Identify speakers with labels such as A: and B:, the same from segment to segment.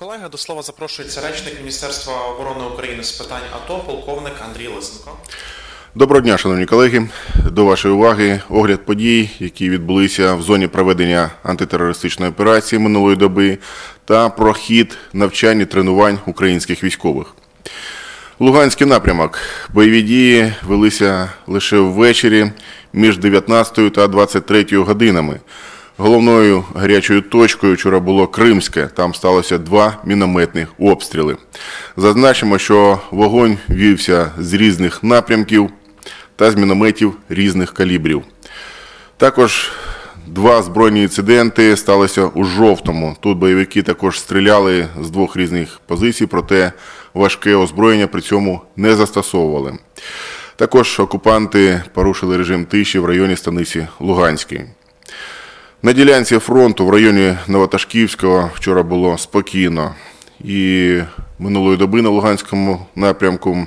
A: Колеги, до слова запрошується речник Міністерства оборони України з питань АТО, полковник Андрій Лисенко.
B: Доброго дня, шановні колеги. До вашої уваги огляд подій, які відбулися в зоні проведення антитерористичної операції минулої доби, та про хід навчань і тренувань українських військових. Луганський напрямок. Бойові дії велися лише ввечері між 19 та 23 годинами. Головною гарячою точкою вчора було Кримське. Там сталося два мінометних обстріли. Зазначимо, що вогонь вівся з різних напрямків та з мінометів різних калібрів. Також два збройні інциденти сталися у жовтому. Тут бойовики також стріляли з двох різних позицій, проте важке озброєння при цьому не застосовували. Також окупанти порушили режим тиші в районі станиці Луганській. На ділянці фронту в районі Новоташківського вчора було спокійно. І минулої доби на Луганському напрямку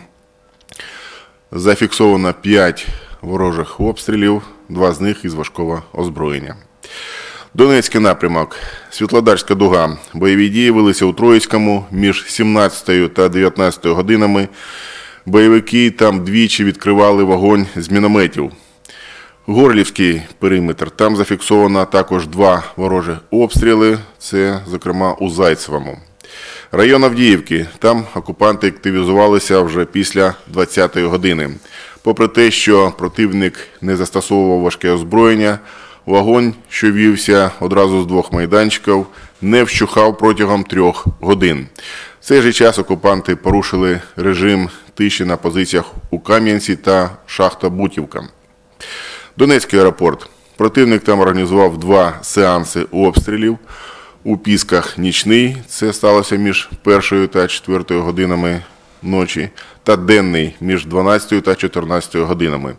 B: зафіксовано 5 ворожих обстрілів, два з них із важкого озброєння. Донецький напрямок, Світлодарська дуга. Бойові дії велися у Троїцькому між 17 та 19 годинами. Бойовики там двічі відкривали вогонь з мінометів. Горлівський периметр. Там зафіксовано також два ворожі обстріли. Це, зокрема, у Зайцевому. Район Авдіївки. Там окупанти активізувалися вже після 20-ї години. Попри те, що противник не застосовував важке озброєння, вогонь, що вівся одразу з двох майданчиків, не вщухав протягом трьох годин. В цей же час окупанти порушили режим тиші на позиціях у Кам'янці та Шахта Бутівка. Донецький аеропорт. Противник там організував два сеанси обстрілів. У Пісках нічний, це сталося між першою та четвертою годинами ночі, та денний між 12 та 14 годинами.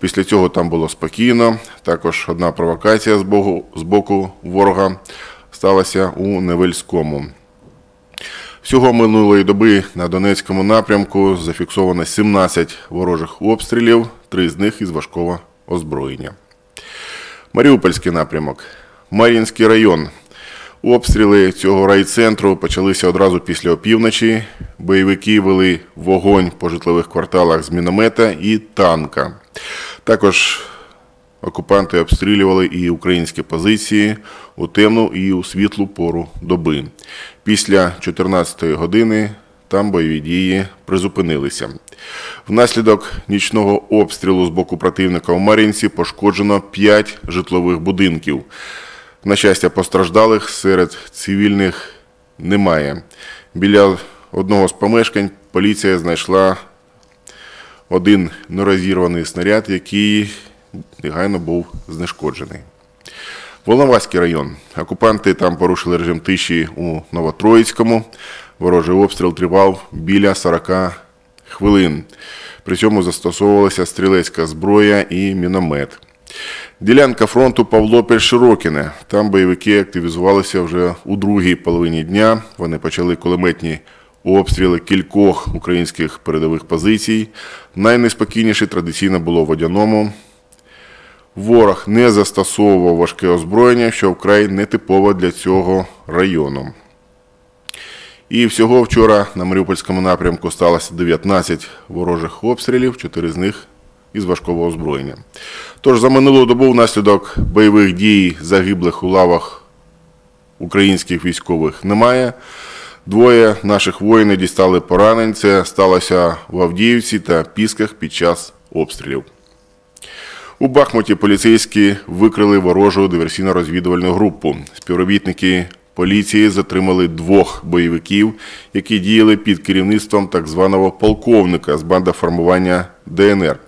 B: Після цього там було спокійно. Також одна провокація з боку, ворога сталася у Невельському. Всього минулої доби на Донецькому напрямку зафіксовано 17 ворожих обстрілів, три з них із важкого озброєння. Маріупольський напрямок, Мар'їнський район. Обстріли цього райцентру почалися одразу після опівночі. Бойовики вели вогонь по житлових кварталах з міномета і танка. Також окупанти обстрілювали і українські позиції у темну і у світлу пору доби. Після 14-ї години там бойові дії призупинилися. Внаслідок нічного обстрілу з боку противника у Мар'їнці пошкоджено 5 житлових будинків. На щастя, постраждалих серед цивільних немає. Біля одного з помешкань поліція знайшла один нерозірваний снаряд, який негайно був знешкоджений. Волноваський район. Окупанти там порушили режим тиші у Новотроїцькому. Ворожий обстріл тривав біля 40 хвилин. При цьому застосовувалася стрілецька зброя і міномет. Ділянка фронту Павлопіль-Широкіне. Там бойовики активізувалися вже у другій половині дня. Вони почали кулеметні обстріли кількох українських передових позицій. Найнеспокійніше традиційно було в водяному. Ворог не застосовував важке озброєння, що вкрай нетипово для цього району. І всього вчора на Маріупольському напрямку сталося 19 ворожих обстрілів, 4 з них із важкого озброєння. Тож за минулу добу внаслідок бойових дій загиблих у лавах українських військових немає. Двоє наших воїнів дістали поранень. Це сталося в Авдіївці та Пісках під час обстрілів. У Бахмуті поліцейські викрили ворожу диверсійно-розвідувальну групу. Співробітники поліції затримали двох бойовиків, які діяли під керівництвом так званого полковника з бандоформування ДНР.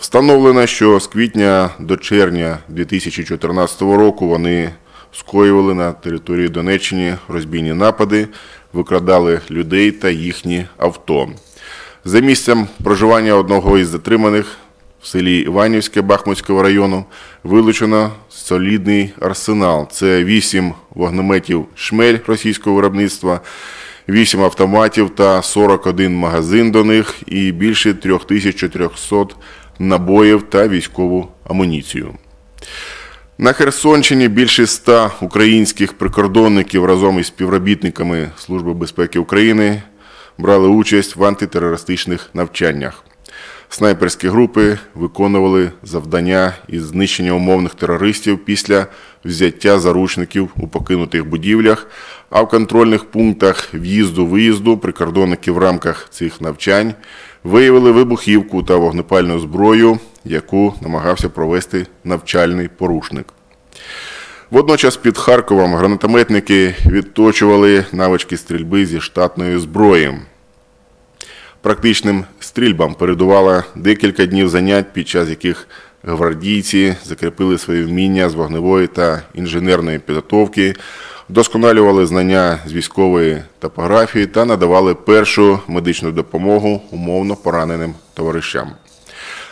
B: Встановлено, що з квітня до червня 2014 року вони скоювали на території Донеччини розбійні напади, викрадали людей та їхні авто. За місцем проживання одного із затриманих в селі Іванівське Бахмутського району вилучено солідний арсенал. Це 8 вогнеметів шмель російського виробництва, 8 автоматів та 41 магазин до них і більше 3400 набоїв та військову амуніцію. На Херсонщині більше ста українських прикордонників разом із співробітниками Служби безпеки України брали участь в антитерористичних навчаннях. Снайперські групи виконували завдання із знищення умовних терористів після взяття заручників у покинутих будівлях, а в контрольних пунктах в'їзду-виїзду прикордонники в рамках цих навчань виявили вибухівку та вогнепальну зброю, яку намагався провести навчальний порушник. Водночас під Харковом гранатометники відточували навички стрільби зі штатної зброї. Практичним стрільбам передувало декілька днів занять, під час яких гвардійці закріпили свої вміння з вогневої та інженерної підготовки, вдосконалювали знання з військової топографії та надавали першу медичну допомогу умовно пораненим товаришам.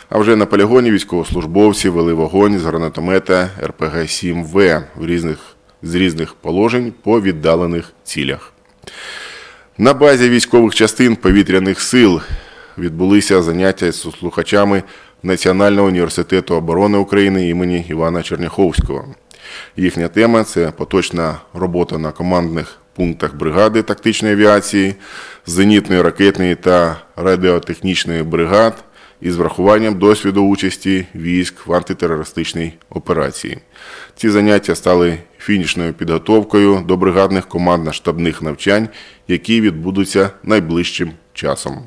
B: А вже на полігоні військовослужбовці вели вогонь з гранатомета РПГ-7В в різних, з різних положень по віддалених цілях. На базі військових частин повітряних сил відбулися заняття з слухачами Національного університету оборони України імені Івана Черняховського. Їхня тема це поточна робота на командних пунктах бригади тактичної авіації, зенітної, ракетної та радіотехнічної бригад із врахуванням досвіду участі військ в антитерористичній операції. Ці заняття стали фінішною підготовкою до бригадних командно-штабних навчань, які відбудуться найближчим часом.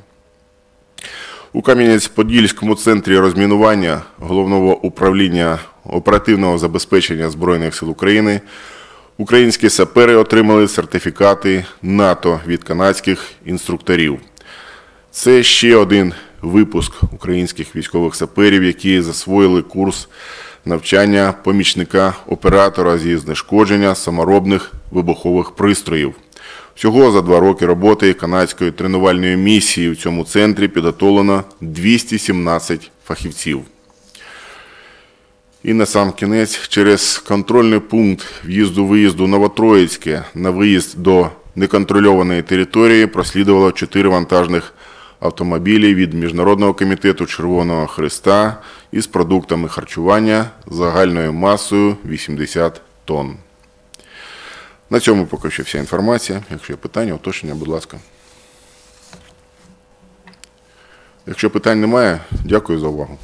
B: У Кам'янець-Подільському центрі розмінування Головного управління оперативного забезпечення Збройних сил України українські сапери отримали сертифікати НАТО від канадських інструкторів. Це ще один випуск українських військових саперів, які засвоїли курс навчання помічника оператора зі знешкодження саморобних вибухових пристроїв. Всього за два роки роботи канадської тренувальної місії в цьому центрі підготовлено 217 фахівців. І на сам кінець, через контрольний пункт в'їзду-виїзду Новотроїцьке на виїзд до неконтрольованої території прослідувало чотири вантажних автомобілі від Міжнародного комітету Червоного Христа із продуктами харчування загальною масою 80 тонн. На цьому поки що вся інформація. Якщо є питання, уточнення, будь ласка. Якщо питань немає, дякую за увагу.